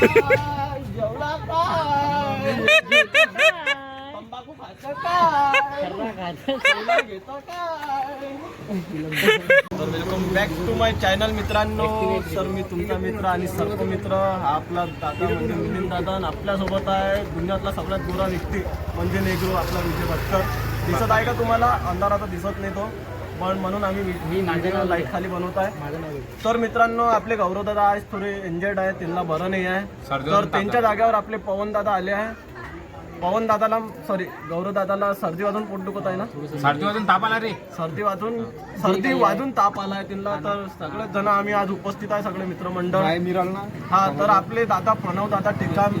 जेवला तंबाखू खायचं काय काय तर welcome back to my channel मित्रांनो. सर मी तुमचा मित्र आणि सर्व मित्र. आपला दादा म्हणजे मिलिंद दादा आणि आपल्यासोबत आहे. दुनियातला सगळ्यात गोरा व्यक्ती म्हणजे नेगरू आपला विजय भटकर. दिसत आहे का तुम्हाला? अंधार आता दिसत नाही तो. पण म्हणून आम्ही मी लाइट खाली बनवत आहे. तर मित्रांनो आपले गौरव दादा आज थोडे इंजर्ड आहे त्यांना बरं नाही आहे. तर त्यांच्या जागेवर आपले पवन दादा आले आहे. पवन दादाला सॉरी गौरव दादाला सर्दी वाजून पोट दुखत आहे ना? सर्दी वाजून ताप आला रे. सर्दी वाजून सर्दी वाजून ताप आलाय त्यांना. तर सगळेच जण आम्ही आज उपस्थित आहे सगळे मित्रमंडळ. हा तर आपले दादा प्रणव दादा टेकाम.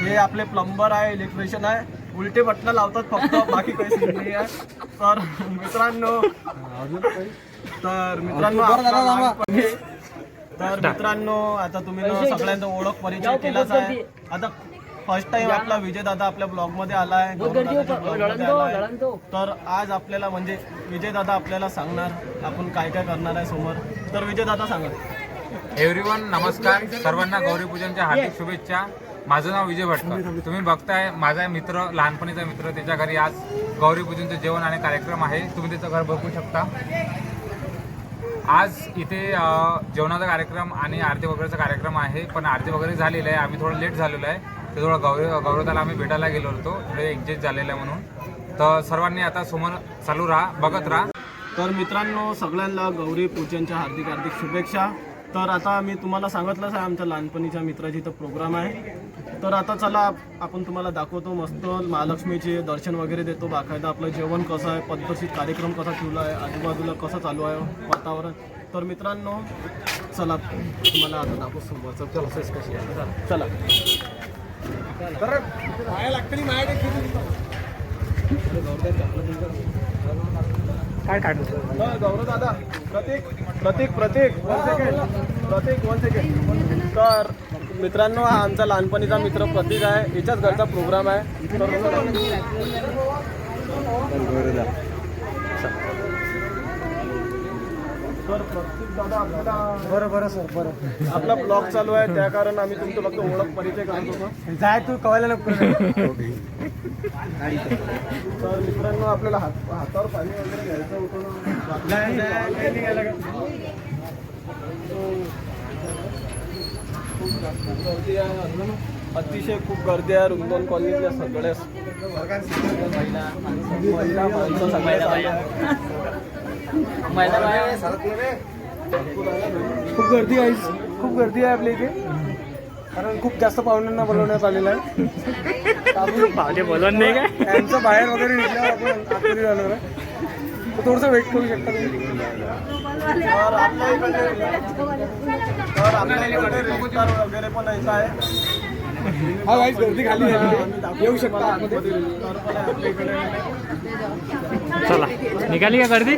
हे आपले प्लंबर आहे इलेक्ट्रिशियन आहे. उलटे बटणं लावतात फक्त. बाकी काही सीन नाही आहे. तर मित्रांनो तर मित्रांनो तर मित्रांनो आता तुम्ही ना सगळ्यांचा ओळख परिचय केलाच आहे. आता फर्स्ट टाइम आपला विजय दादा आपल्या ब्लॉगमध्ये आलाय गौरवदादाच्या blog मध्ये आलाय. तर आज आपल्याला म्हणजे विजय दादा आपल्याला सांगणार आपण काय काय करणार आहे समोर. तर विजय दादा सांगा. एव्हरीवन नमस्कार. सर्वांना गौरी पूजनच्या हार्दिक शुभेच्छा. माझं नाव विजय भटकर. तुम्ही बघताय माझा मित्र लहानपणीचा मित्र त्याच्या घरी आज गौरी पूजनचं जेवण आणि कार्यक्रम आहे. तुम्ही त्याचं घर बघू शकता. आज इथे जेवणाचा कार्यक्रम आणि आरती वगैरेचा कार्यक्रम आहे पण आरती वगैरे झालेली आहे. आम्ही थोडं लेट झालेलो आहे. ते थोडं गौरी गौरवताला आम्ही भेटायला गेलो होतो. थोडे एक्झेस्ट झालेलं आहे म्हणून. तर सर्वांनी आता समोर चालू राहा बघत राहा. तर मित्रांनो सगळ्यांना गौरी पूजनच्या हार्दिक हार्दिक शुभेच्छा. तर आता मी तुम्हाला सांगितलंच आहे आमच्या लहानपणीच्या मित्राची इथं प्रोग्राम आहे. तर आता चला आपण तुम्हाला दाखवतो मस्त महालक्ष्मीचे दर्शन वगैरे देतो. बाकायदा आपलं जेवण कसं आहे पद्धतशीर कार्यक्रम कसा ठेवला आहे आजूबाजूला कसं चालू आहे वातावरण. तर मित्रांनो चला तुम्हाला आता दाखवतो समोरचं प्रोसेस कशी आहे. चला. काय काढू तर गौरव दादा Pratik Pratik Pratik one second Pratik one second तर मित्रांनो हा आमचा लहानपणीचा मित्र प्रतीक आहे. याच्याच घरचा प्रोग्राम आहे. बरं बरं सर बरं. आपला ब्लॉग चालू आहे. त्या कारण आम्ही तुमचं फक्त ओळख परिचय करत होतो. जाय तू कवायला नको तर मित्रांनो आपल्याला हात हातावर पाणी वगैरे घ्यायचं होतं खूप जास्त गर्दी आहे. अतिशय खूप गर्दी आहे. रुंदोन कॉलनीतल्या सगळ्या महिला माणसं सगळ्या खूप गर्दी आहे. खूप गर्दी आहे आपल्या इथे. कारण खूप जास्त पाहुण्यांना बोलवण्यात आलेलं आहे. पावले बोलवून नाही काय? यांचं बाहेर वगैरे निघल्यावर आपण आतमध्ये जाणार आहे. थोडंसं वेट करू शकता तुम्ही. तर रेजिस्टर वगैरे पण यायचं आहे. हा गाईज गर्दी खाली. येऊ शकता चला. निघाली का गर्दी?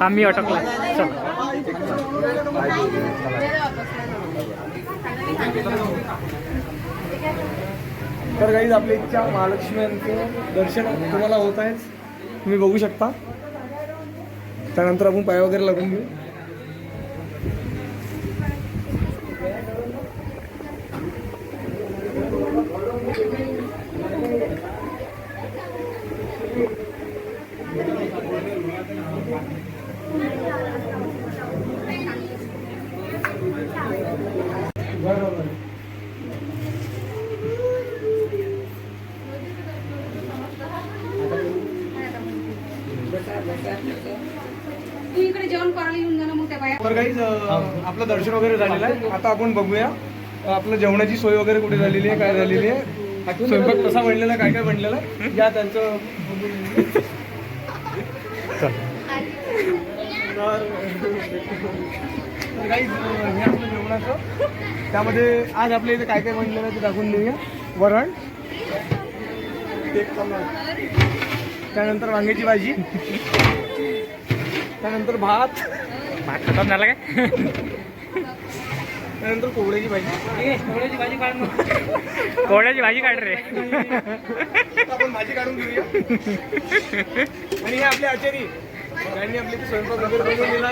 हा मी अटकला. चला. तर काही आपल्या इथच्या महालक्ष्मीचं दर्शन तुम्हाला होत आहे. तुम्ही बघू शकता. त्यानंतर आपण पाय वगैरे लागून घेऊ बरोबर तू इकडे जेवण करायला येऊन जा ना मग त्या बाया तर काही आपलं दर्शन वगैरे झालेलं आहे. आता आपण बघूया. आपलं जेवणाची सोय वगैरे कुठे झालेली आहे काय झालेली आहे? स्वयंपाक कसा बनलेला काय काय बनलेला या त्यांचं तर काही हे आपलं जेवणाचं त्यामध्ये आज आपल्या इथे काय काय बनलेलं आहे ते दाखवून देऊया. वरण त्यानंतर वांग्याची भाजी त्यानंतर भात भात खतम झाला काय त्यानंतर कोवळ्याची भाजी. कोवड्याची भाजी काढ कोवड्याची भाजी काढ रे. आपण भाजी काढून घेऊया. आणि हे आपले आचारी. त्यांनी आपले इथे स्वयंपाक वगैरे बनवून दिला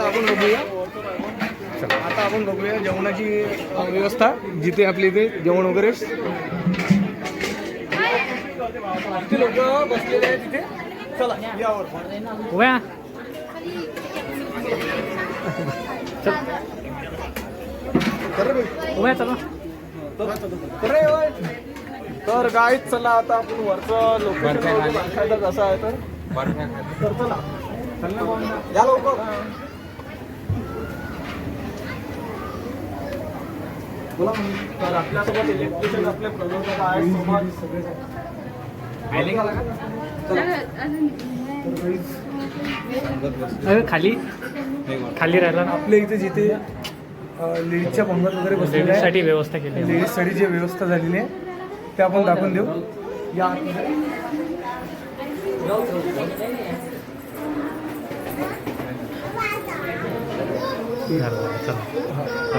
आपण बघूया. आता आपण बघूया जेवणाची व्यवस्था जिथे आपल्या इथे जेवण वगैरे. लोक बसलेले आहेत तिथे चला यावर. उभ्या. उभ्या चला. तर काय चला आता आपण वरचं दाखवायला कसं आहे तर. चला. या लवकर बोला मग. तर आपल्यासोबत इलेक्ट्रिशियन आपले प्रणव काका आहेत सोबत सगळे अरे खाली. खाली राहिला ना. आपल्या इथे जिथे लेडीजच्या पंगत वगैरे बसलेल्या आहे लेडीजसाठी व्यवस्था केली. लेडीजसाठी जी व्यवस्था झालेली आहे ते आपण दाखवून देऊ. या.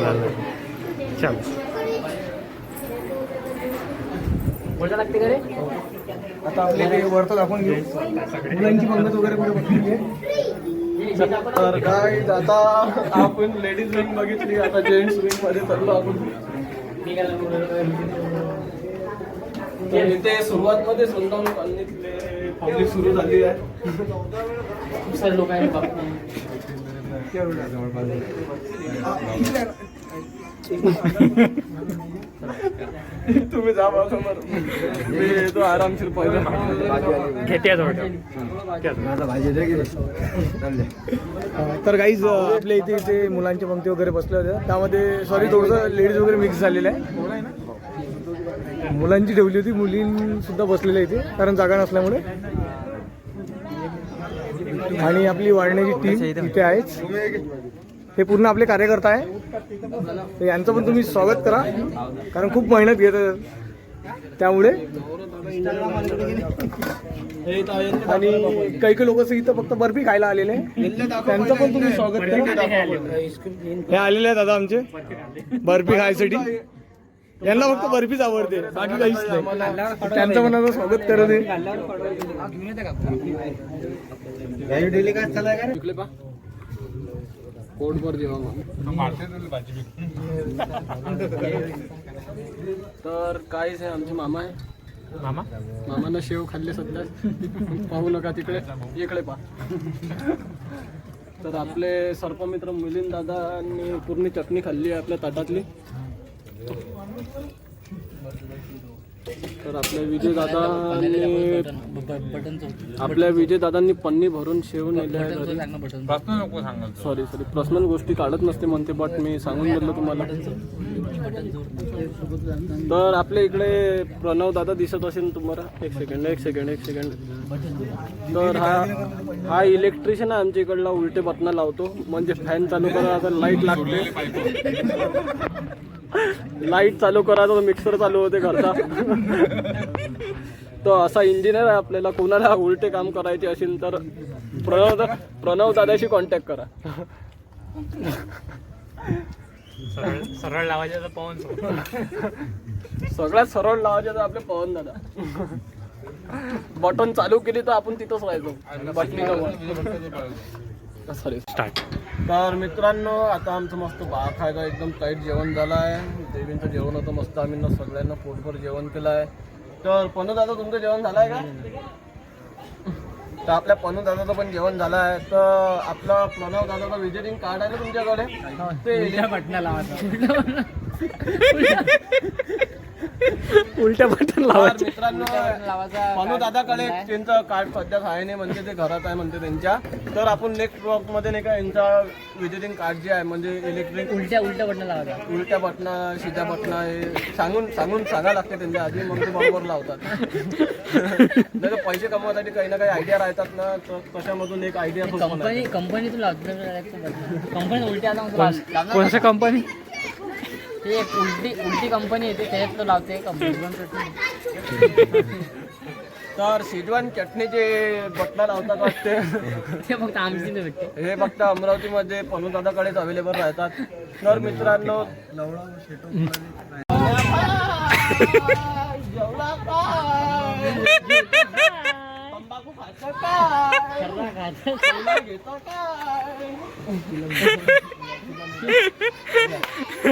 आतमध्ये. झालं, चला चला चल आता आपल्या इथे वरतं दाखवून घेऊ. मुलांची पंगत वगैरे कुठे आहे? तर काय आता आपण लेडीज विंग बघितली आता जेंट्स विंगमध्ये चाललो आपण. इथे सुरुवात मध्ये सुंदर कॉलनीतले पब्लिक सुरू झाली आहे. तुम्ही जा बा समोर. मी येतो आरामशीर पहिला. घेते तर काहीच आपल्या इथे इथे मुलांच्या पंक्ती वगैरे बसल्या होत्या त्यामध्ये सॉरी थोडंसं लेडीज वगैरे मिक्स झालेलं आहे. मुलांची ठेवली होती मुलीं सुद्धा बसलेल्या इथे कारण जागा नसल्यामुळे. आणि आपली वाढण्याची टीम इथे आहेच. हे पूर्ण आपले कार्यकर्ता आहे. तर यांचं पण तुम्ही स्वागत करा. कारण खूप मेहनत घेत त्यामुळे. आणि काही काही लोक इथं फक्त बर्फी खायला आलेले आहे. त्यांचं पण तुम्ही स्वागत करा. हे आलेले आहेत दादा आमचे. बर्फी खायसाठी. यांना फक्त बर्फीच आवडते. बाकी काहीच नाही. त्यांचं पण स्वागत करत आहे. पोटभर जेवण तर काहीच आहे आमचे मामा आहे. मामा? मामानं शेव खाल्ले सध्या. पाहू नका तिकडे. इकडे पा तर आपले सर्पमित्र मिलिंद दादांनी पूर्ण चटणी खाल्ली आहे आपल्या ताटातली. तर आपल्या विजय दादांनी आपल्या विजय दादांनी पन्नी भरून शेवून सॉरी सॉरी पर्सनल गोष्टी काढत नसते म्हणते बट मी सांगून दिलं तुम्हाला. तर आपल्या इकडे प्रणव दादा दिसत असेल तुम्हाला. एक सेकंड एक सेकंड एक सेकंड तर हा हा इलेक्ट्रिशियन आहे आमच्या इकडला उलटे बटना लावतो. म्हणजे फॅन चालू करा आता लाइट लागते. लाइट चालू करा तर मिक्सर चालू होते घरचा. तो असा इंजिनियर आहे आपल्याला कोणाला उलटे काम करायचे असेल तर प्रणव प्रणव दादाशी कॉन्टॅक्ट करा. सरळ सरळ लावायचे तर पवन सगळ्यात सरळ लावायचे तर आपले पवन दादा. बटन चालू केली तर आपण तिथंच राहायचो. बटणी सॉरी स्टार्ट तर मित्रांनो आता आमचं मस्त बा खायला एकदम टाईट जेवण झालं आहे. देवींचं जेवण होतं मस्त आम्ही न सगळ्यांना पोटभर जेवण केलं आहे. तर पनू दादा तुमचं जेवण झालं आहे का? तर आपल्या पनू दादाचं पण जेवण झालं आहे. तर आपलं प्रणव दादाचं विजिटिंग कार्ड आहे ना तुमच्याकडे? ते उलट्या बटन लावायचे. मित्रांनो दादाकडे त्यांचं कार्ड सध्या आहे नाही म्हणजे ते घरात आहे म्हणते त्यांच्या. तर आपण नेक्स्ट ब्लॉगमध्ये नाही का यांचा विजिटिंग कार्ड जे आहे म्हणजे इलेक्ट्रिक उलट्या उलट्या बटन लावा उलट्या बटना बटना हे सांगून सांगून सांगा लागते त्यांच्या आधी मग ते बरोबर लावतात. नाही तर पैसे कमवायसाठी काही ना काही आयडिया राहतात ना तर कशामधून एक आयडिया कंपनी कंपनीतून कंपनी उलटी लावणार कोणत्या कंपनी ते एक उलटी उलटी कंपनी येते त्याच्यात तो लावते कंपनी तर शेजवान चटणीचे बटना लावतात वाटते. ते फक्त आमची नाही भेटते हे फक्त अमरावतीमध्ये पनूदादाकडेच अवेलेबल राहतात. तर मित्रांनो घेतो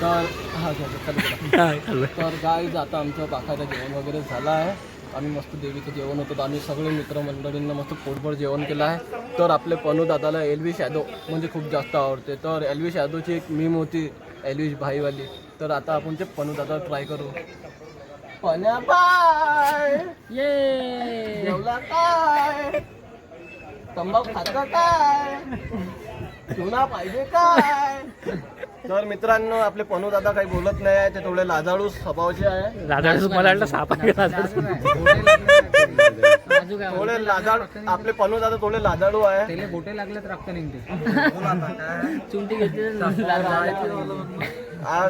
तर हा चालेल. तर गाईज आता आमचं काकाचं जेवण वगैरे झालं आहे. आम्ही मस्त देवीचं जेवण होतं. आम्ही सगळे मित्रमंडळींना मस्त पोटभर जेवण केलं आहे. तर आपले पनू दादाला एलविश यादव म्हणजे खूप जास्त आवडते. तर एलविश यादवची एक मीम होती एलविश भाईवाली. तर आता आपण ते पनू दादा ट्राय करू. पण्या बाय! ये! काय? तंबाखू खातं काय? चुना पाहिजे काय? तर मित्रांनो आपले पनू दादा काही बोलत नाही आहे ते थोडे लाजाळू स्वभावाचे आहे. दादा मला वाटलं साप थोडे लाजाळ आपले पनू दादा थोडे लाजाळू आहे. त्याला गोटे लागलेत रक्त निघते. चुंटी घेतली आता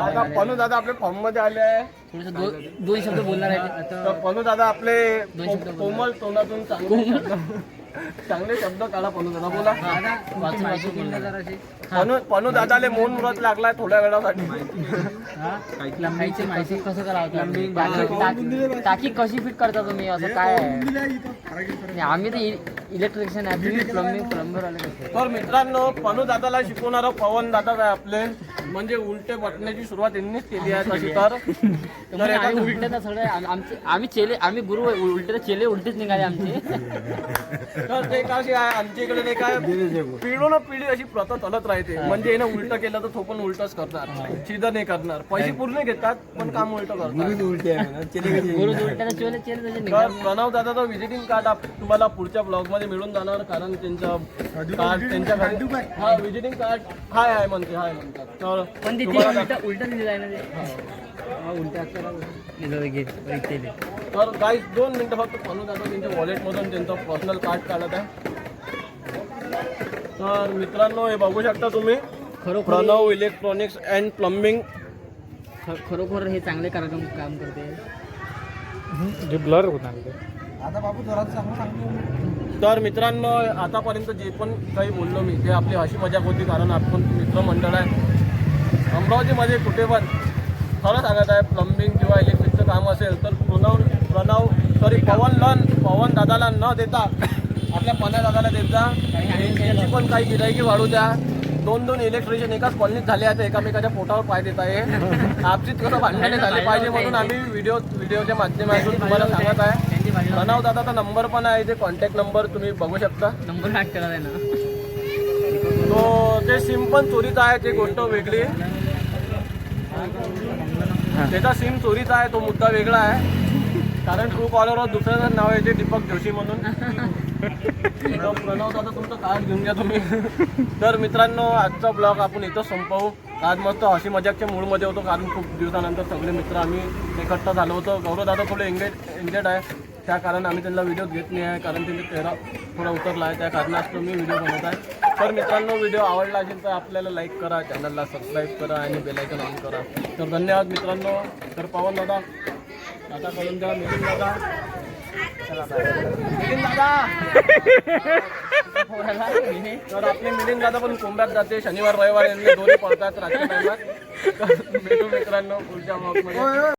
आता पनू दादा आपले फॉर्ममध्ये आले. आहे. थोडस दोन शब्द बोलणार आहे. तर पनू दादा आपले कोमल तोंडातून चांगले चांगले शब्द काढा पनू दादा. बोला. पनू पनू दादाले मोन मुरत लागलाय थोड्या वेळासाठी. माहिती कसं करावं टाकी कशी फिट करता तुम्ही? असं काय आम्ही तर इलेक्ट्रिशियन आहे तुम्ही प्लंबिंग प्लंबर आले तर मित्रांनो पनू दादाला शिकवणारा पवन दादा आहे आपले. म्हणजे उलटे बटण्याची सुरुवात यांनीच केली आहे तशी तर. तर तर एका आम्ही उलटे तर सगळे. आम- आमचे आम्ही चेले आम्ही गुरु उलटे तर चेले उलटेच निघाले आमचे. तर ते कशी आहे आमच्या इकडे ते काय पिढो ना पिढी अशी प्रथा चालत राहते. म्हणजे येणं उलट केलं तर तो पण उलटच करणार. सीधा नाही करणार. पैसे पूर्ण घेतात पण काम उलट करतात. गुरु उलटे तर चेले चेले त्याचे तर निघाले. प्रणव दादाचं व्हिजिटिंग कार्ड तुम्हाला पुढच्या ब्लॉग मध्ये मिळून जाणार कारण त्यांचं कार्ड त्यांच्या हा व्हिजिटिंग कार्ड हाय हाय म्हणते हाय म्हणतात. तर पण ते तुम्हाला उलटा उलटा दिलं आहे ना ते? हा, उलटा असताना तर काही दोन मिनिटं फक्त पनू दादा त्यांच्या वॉलेटमधून त्यांचं पर्सनल कार्ड काढत आहे. तर मित्रांनो हे बघू शकता तुम्ही खरोखर प्रणव इलेक्ट्रॉनिक्स अँड प्लंबिंग ख- खरोखर हे चांगले कार्यक्रम काम करते. जे ब्लर होणार ते. तर मित्रांनो आतापर्यंत जे पण काही बोललो मी ते आपली अशी मजाक होती कारण आपण मित्रमंडळ आहे. अमरावतीमध्ये कुठे पण खरं सांगत आहे प्लंबिंग किंवा इलेक्ट्रिकचं काम असेल तर प्रणव प्रणव सॉरी पवन लन पवन दादाला न देता आपल्या पन्या दादाला देत जा. यांची पण काही गिरायकी वाढू द्या. दोन दोन इलेक्ट्रिशियन एकाच कॉलनीत झाले आहेत एकामेकाच्या पोटावर पाय देत आहे. आपसीत कसं भांडणे झाले पाहिजे म्हणून आम्ही व्हिडिओ व्हिडिओच्या माध्यमातून तुम्हाला सांगत आहे. त्यांची भांडणं प्रणव दादाचा नंबर पण आहे ते कॉन्टॅक्ट नंबर तुम्ही बघू शकता. नंबर हॅक केला आहे ना. तो ते सिम पण चोरीचा आहे ते गोष्ट वेगळी. त्याचा सिम चोरीचा आहे तो मुद्दा वेगळा आहे. कारण ट्रू कॉलरवर दुसऱ्याचं नाव आहे ते दीपक जोशी म्हणून. तर प्रणव दादा तुमचं कार्ड घेऊन घ्या तुम्ही. तर मित्रांनो आजचा ब्लॉग आपण इथंच संपवू. आज मस्त हसी मजाकच्या मूडमध्ये होतो कारण खूप दिवसानंतर सगळे मित्र आम्ही एकत्र झालो होतो. गौरव दादा थोडे एंगेज एंगेड आहे. त्या कारण आम्ही त्यांना व्हिडिओ घेत नाही आहे कारण त्यांचा चेहरा थोडा उतरला आहे. त्या कारणास्तव मी व्हिडिओ बनवत आहे. तर मित्रांनो व्हिडिओ आवडला असेल तर आपल्याला लाईक करा चॅनलला सबस्क्राईब करा आणि बेलायकन ऑन करा. तर धन्यवाद मित्रांनो. तर पवन दादा दादा करून द्या मिलिंद दादा. मिलिंद दादा. तर आपले मिलिंद दादा पण कोंब्यात जाते. शनिवार रविवार यांनी दोन्ही पडतात रात्री टायमात. भेटू मित्रांनो पुढच्या ब्लॉगमध्ये